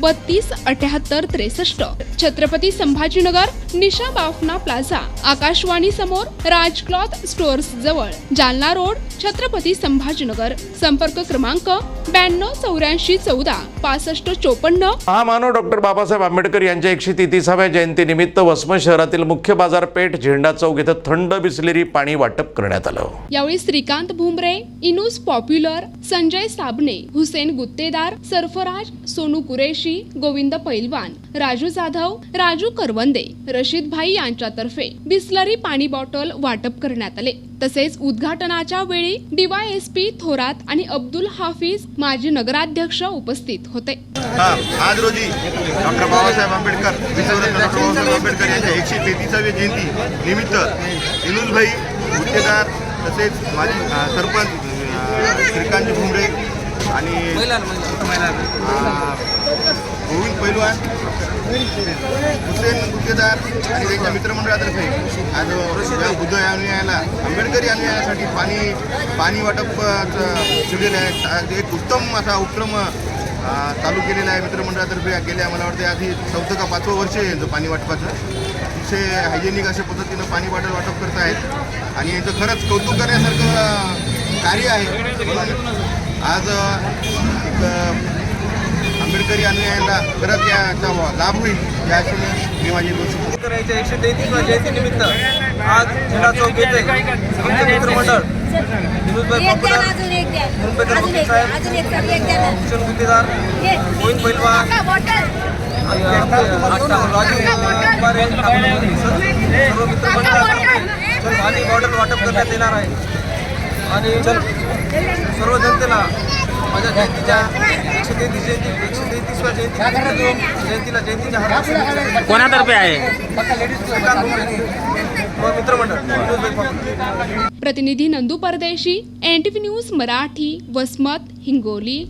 बत्तीस अठ्याहत्तर त्रेसष्ट. छत्रपती संभाजीनगर निशा बाफना प्लाझा. आकाशवाणी समोर राज क्लॉथ स्टोअर्स जवळ. जालना रोड छत्रपती संभाजीनगर. संपर्क क्रमांक ब्याण्णव चौऱ्याऐंशी चौदा पासष्ट चोपन्न. महामानव डॉक्टर बाबासाहेब आंबेडकर यांच्या एकशे तेहतीसाव्या जयंतीनिमित्त वसमत शहरातील मुख्य बाजारपेठ झेंडा चौक इथं थंड बिसलेरी पाणी वाटप करण्यात आलं. यावेळी श्रीकांत भुमरे इनुस पॉप्युलर संजय साबणे हुसेन गुत्तेदार सरफराज सोनू कुरेशी जोशी गोविंद पैलवान राजू जाधव राजू करवंदे रशीद भाई यांच्यातर्फे बिस्लरी पाणी बॉटल वाटप करण्यात आले. तसेच उद्घाटनाच्या वेळी डीवायएसपी थोरात आणि अब्दुल हाफिज माजी नगराध्यक्ष उपस्थित होते. आज रोजी डॉक्टर बाबासाहेब आंबेडकर डॉक्टर बाबासाहेब आंबेडकर यांच्या एकशे तेहतीसावी जयंती निमित्त इनुलभाई मुख्यदार तसेच माजी सरपंच श्रीकांत भुमरे आणि गोविंद पैलवान हुसेन गुत्तेदार आणि त्यांच्या मित्रमंडळातर्फे आज या बुद्ध अनुयायाला आंबेडकरी अनुयायासाठी पाणी पाणी वाटप ठेवलेलं आहे. एक उत्तम असा उपक्रम चालू केलेला आहे मित्रमंडळातर्फे. गेल्या मला वाटते आधी चौथं का पाचवं वर्ष आहे पाणी वाटपाचं. अतिशय हायजेनिक अशा पद्धतीनं पाणी वाटप वाटप करत आहेत. आणि याचं खरंच कौतुक करण्यासारखं कार्य आहे. म्हणून आज एक आंबेडकरी अनुयायांना खरंच याचा लाभ होईल या मी माझी एकशे तेहतीसव्या जयंतीनिमित्त आज झेंडा चौक येथे आमचे मित्रमंडळ विनोदभाई पॉप्युलर मुंबईकर वकील साहेब. भूषण गुत्तेदार पैलवान. आणि बॉटल वाटप करण्यात येणार आहे. आणि सर्व जनतेला माझ्या जयंतीच्या एकशे तेहतीस जयंती एकशे जयंती. जयंतीला जयंतीच्या हार्दिक कोणातर्फे आहे? मित्रमंडळ. पॉप्युलर प्रतिनिधी Nandu Pardeshi N T V news Marathi Vasmat Hingoli.